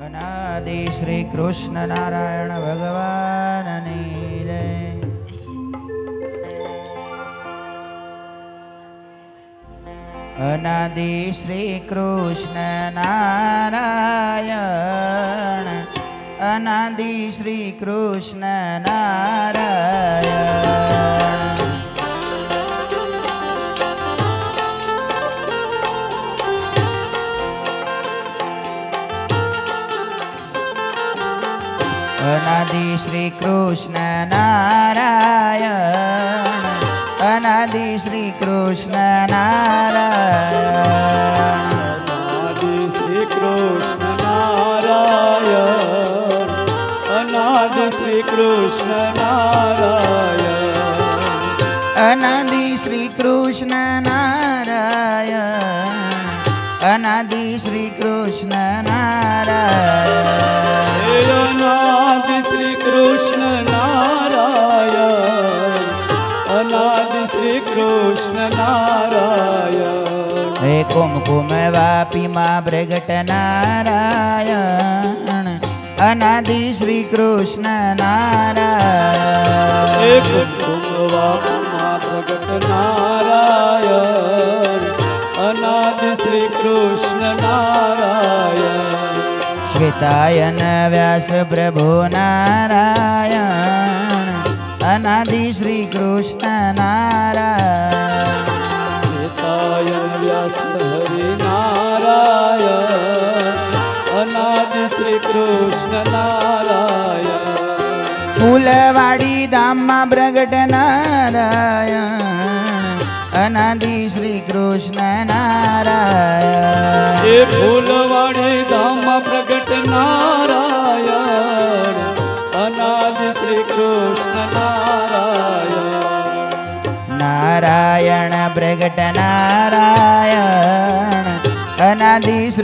અનાદિ શ્રી કૃષ્ણ નારાયણ ભગવાનની જય અનાદિ શ્રી કૃષ્ણ નારાયણ અનાદિ શ્રી કૃષ્ણ નારાયણ કૃષ્ણ નારાયણ. અનાદિ શ્રી કૃષ્ણ નારાયણ. અનાદિ શ્રી કૃષ્ણ નારાયણ. અનાદિ શ્રી કૃષ્ણ નારાયણ અનાદિ શ્રી કૃષ્ણ નારાયણ હે કુમકુમ વાપીમાં પ્રગટ નારાયણ. અનાદિ શ્રી કૃષ્ણ નારાયણ. હે કુમકુમવામાં પ્રગટ નારાયણ. અનાદિ શ્રી કૃષ્ણ નારાયણ. શ્વેતાયન વ્યાસ પ્રભુ નારાયણ. અનાદિ શ્રી કૃષ્ણ નારાયણ. શ્વેતાયન વ્યાસ કૃષ્ણ નારાયણ. ફૂલવાડી ધામમાં પ્રગટ નારાયણ. અનાદિ શ્રી કૃષ્ણ નારાયણ. એ ફૂલવાડી ધામમાં પ્રગટ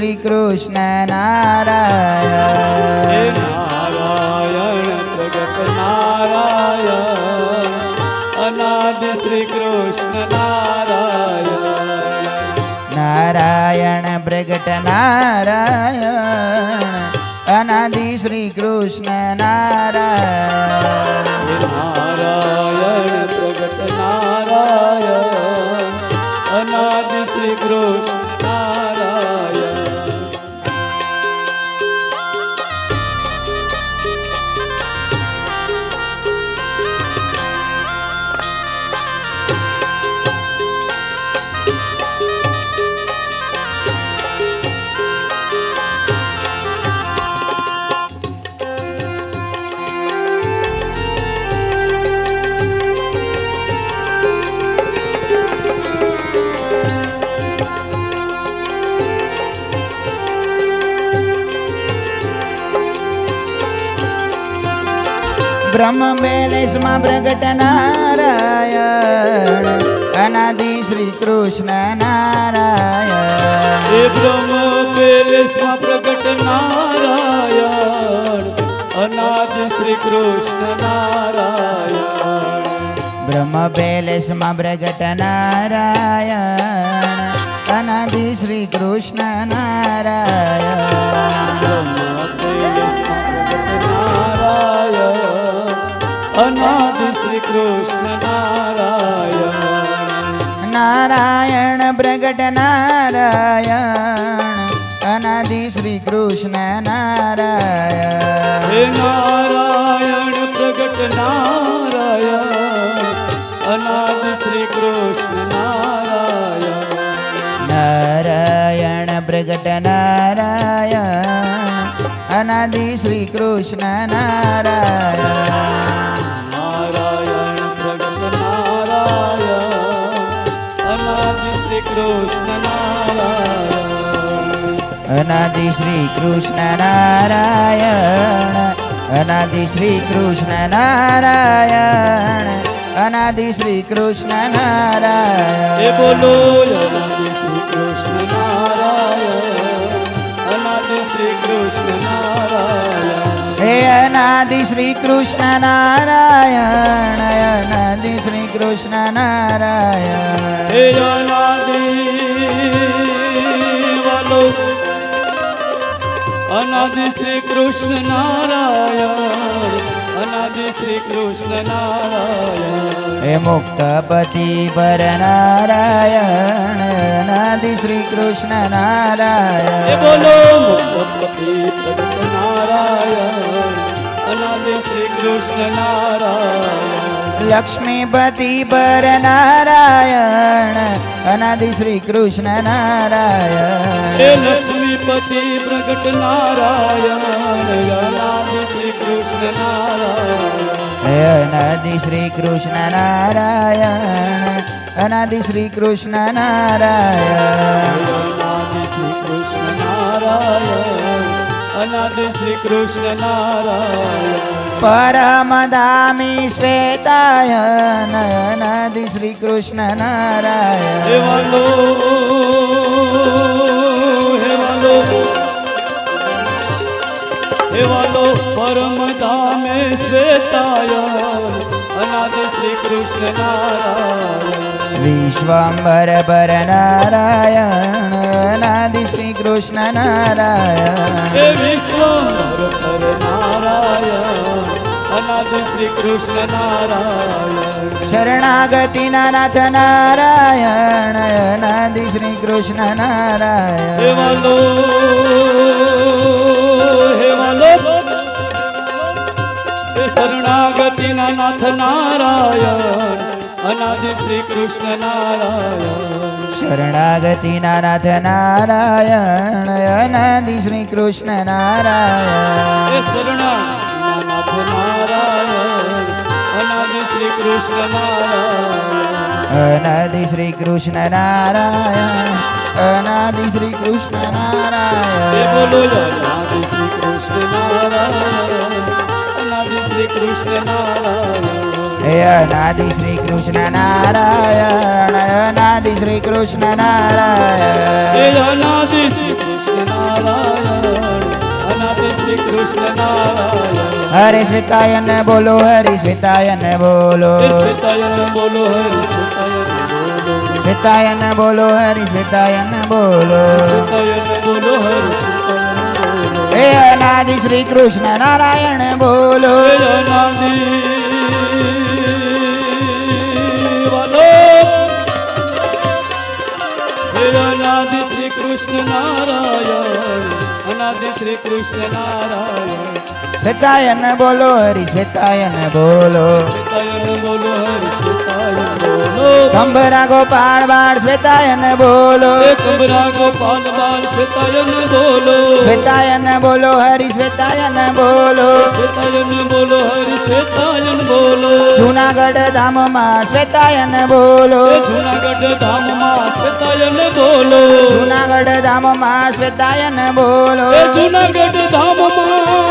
શ્રી કૃષ્ણ નારાયણ નારાયણ પ્રગટ નારાયણ. અનાદિ શ્રી કૃષ્ણ નારાયણ. નારાયણ પ્રગટ નારાયણ. અનાદિ શ્રી કૃષ્ણ નારાયણ નારાયણ પ્રગટ નારાયણ. અનાદિ શ્રી કૃષ્ણ બ્રહ્મ બેલેશમાં પ્રગટ નારાયણ. અનાદિ શ્રી કૃષ્ણ નારાયણ. એ બ્રહ્મ પેલેસમાં પ્રગટ નારાયણ. અનાદિ શ્રી કૃષ્ણ નારાયણ. બ્રહ્મ બેલેશમાં પ્રગટ નારાયણ. અનાદિ શ્રી કૃષ્ણ નારાયણ. કૃષ્ણ નારાયણ. નારાયણ પ્રગટ નારાયણ. અનાદિ શ્રી કૃષ્ણ નારાયણ. નારાયણ પ્રગટ નારાયણ. અનાદિ શ્રી કૃષ્ણ નારાયણ. નારાયણ પ્રગટ નારાયણ. અનાદિ શ્રી કૃષ્ણ નારાયણ. શ્રી કૃષ્ણ નારાયણ. અનાદિ શ્રી કૃષ્ણ નારાયણ. અનાદિ શ્રી કૃષ્ણ નારાયણ. અનાદિ શ્રી કૃષ્ણ નારાયણ. અનાદિ શ્રી કૃષ્ણ નારાયણ નંદી શ્રી કૃષ્ણ નારાયણ. અનાદિ શ્રી કૃષ્ણ નારાયણ અનાદિ શ્રી કૃષ્ણ નારાયણ. હે મુક્ત પતિ પર નારાયણ અનાદિ શ્રી કૃષ્ણ નારાયણ. બોલો મુક્તપતિ પ્રગટ નારાયણ. અનાદિ શ્રી કૃષ્ણ નારાયણ લક્ષ્મીપતિ પર નારાયણ અનાદિ શ્રી કૃષ્ણ નારાયણ. નારાયણ લક્ષ્મીપતિ પ્રગટ નારાયણ અનાદિ શ્રી કૃષ્ણ નારાયણ. હે અનાદિ શ્રી કૃષ્ણ નારાયણ અનાદિ શ્રી કૃષ્ણ નારાયણ. અનાદિ શ્રી કૃષ્ણ નારાયણ. પરમદામી શ્વેતાય અનાદિ શ્રી કૃષ્ણ નારાયણ. હેવાલો હેવાલો શ્વેતાયન અનાદિ શ્રી કૃષ્ણ નારાયણ. વિશ્વંભર પર નારાયણ અનાદિ શ્રી કૃષ્ણ નારાયણ. વિશ્વંભર પર નારાયણ અનાદિ શ્રી કૃષ્ણ નારાયણ. શરણાગતિ નાથ નારાયણ અનાદિ શ્રી કૃષ્ણ નારાયણ. હેવાલો હેવાલો શરણાગતિના નાથ નારાયણ. અનાદિ શ્રી કૃષ્ણ નારાયણ. શરણાગતિના નાથ નારાયણ. અનાદિ શ્રી કૃષ્ણ નારાયણ. શરણાગતિના નાથ નારાયણ. અનાદિ શ્રી કૃષ્ણ નારાયણ. અનાદિ શ્રી કૃષ્ણ નારાયણ. અનાદિ શ્રી કૃષ્ણ નારાયણ. બોલો અનાદિ શ્રી કૃષ્ણ નારાયણ. કૃષ્ણ નારાયણ હે શ્રી કૃષ્ણ નારાયણ અનાદિ શ્રી કૃષ્ણ હે નારાયણ શ્રી કૃષ્ણ નારાયણ અનાદિ શ્રી કૃષ્ણ નારાયણ હરે બોલો. હરિ શ્વેતાયન બોલો. હરિ શ્વેતાયન બોલો. સીતાયન બોલો હરિ હરિ બોલો. હે અનાદિ શ્રી કૃષ્ણ નારાયણ બોલો. હે અનાદિ શ્રી કૃષ્ણ નારાયણ અનાદિ શ્રી કૃષ્ણ નારાયણ. શ્વેતાયન બોલો હરિ શ્વેતાયન બોલો. શ્વેતાયન બોલો હરિ શ્વેતાયન બોલો. કંભરા ગોપાલ બાળ શ્વેતાયન બોલો. હે ગોપાલ બાળ શ્વેતાયન બોલો. શ્વેતાયન બોલો હરિ શ્વેતાયન બોલો. શ્વેતાયન બોલો હરિ શ્વેતાયન બોલો. જુનાગઢ ધામમાં શ્વેતાયન બોલો. જુનાગઢ ધામમાં શ્વેતાયન બોલો. જુનાગઢ ધામમાં શ્વેતાયન બોલો. જુનાગઢ ધામમાં.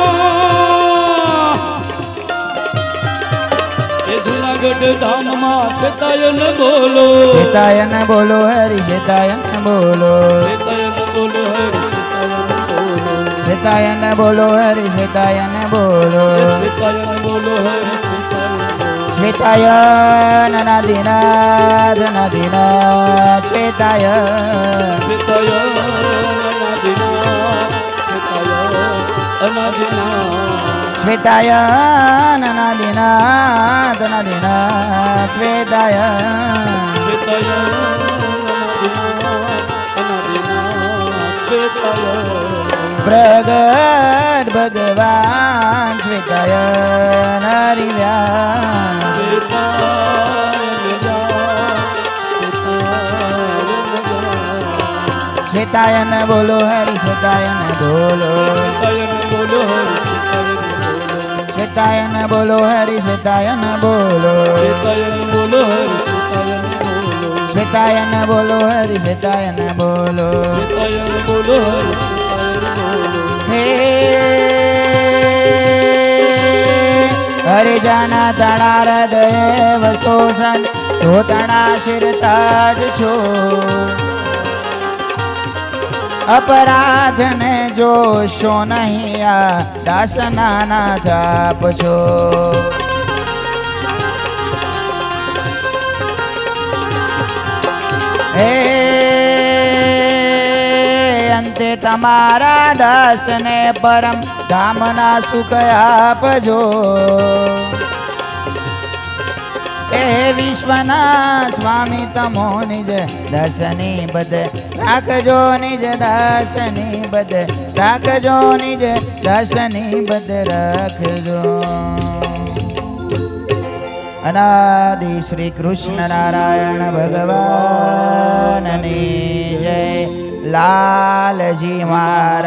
જુનાગઢ ધામમાં શ્વેતાયન બોલો. શ્વેતાયન બોલો હરિ શ્વેતાયન બોલો. શ્વેતાયન બોલો હરી શ્વેતાયન બોલો. શ્વેતાયન બોલો હરી શ્વેતાયન બોલો. શ્વેતાયન બોલો હરિ શ્વેતાયન નાદિનાથ નાદિનાથ શ્વેતાય અનાદિનાથ શ્વેતાયન નાદિનાથ નાદિનાથ અનાદિનાથ શ્વેતાયન પ્રગટ ભગવાન હરિવ્યા શ્વેતાયન બોલો હરિ, શ્વેતાયન બોલો. બોલો હરિ શ્વેતાયન બોલો બોલો શ્વેતાયન બોલો. શ્વેતાયન બોલો, હરિ શ્વેતાયન બોલો શ્વેતાયન બોલો. હે હરે જાના તણા હૃદય વસોસન તો તણા શિરતા જ છો. અપરાધને જોશો નહીં આ દાસના આપ છો. તમારા દાસને પરમ ધામના સુખ આપજો. હે વિશ્વના સ્વામી તમો નિજ દર્શની બદ રાખજો નિજ દર્શની બદ રાખજો નિજ દર્શની બદ રાખજો. અનાદિ શ્રી કૃષ્ણ નારાયણ ભગવાનની જય. લાલજી મહારાજની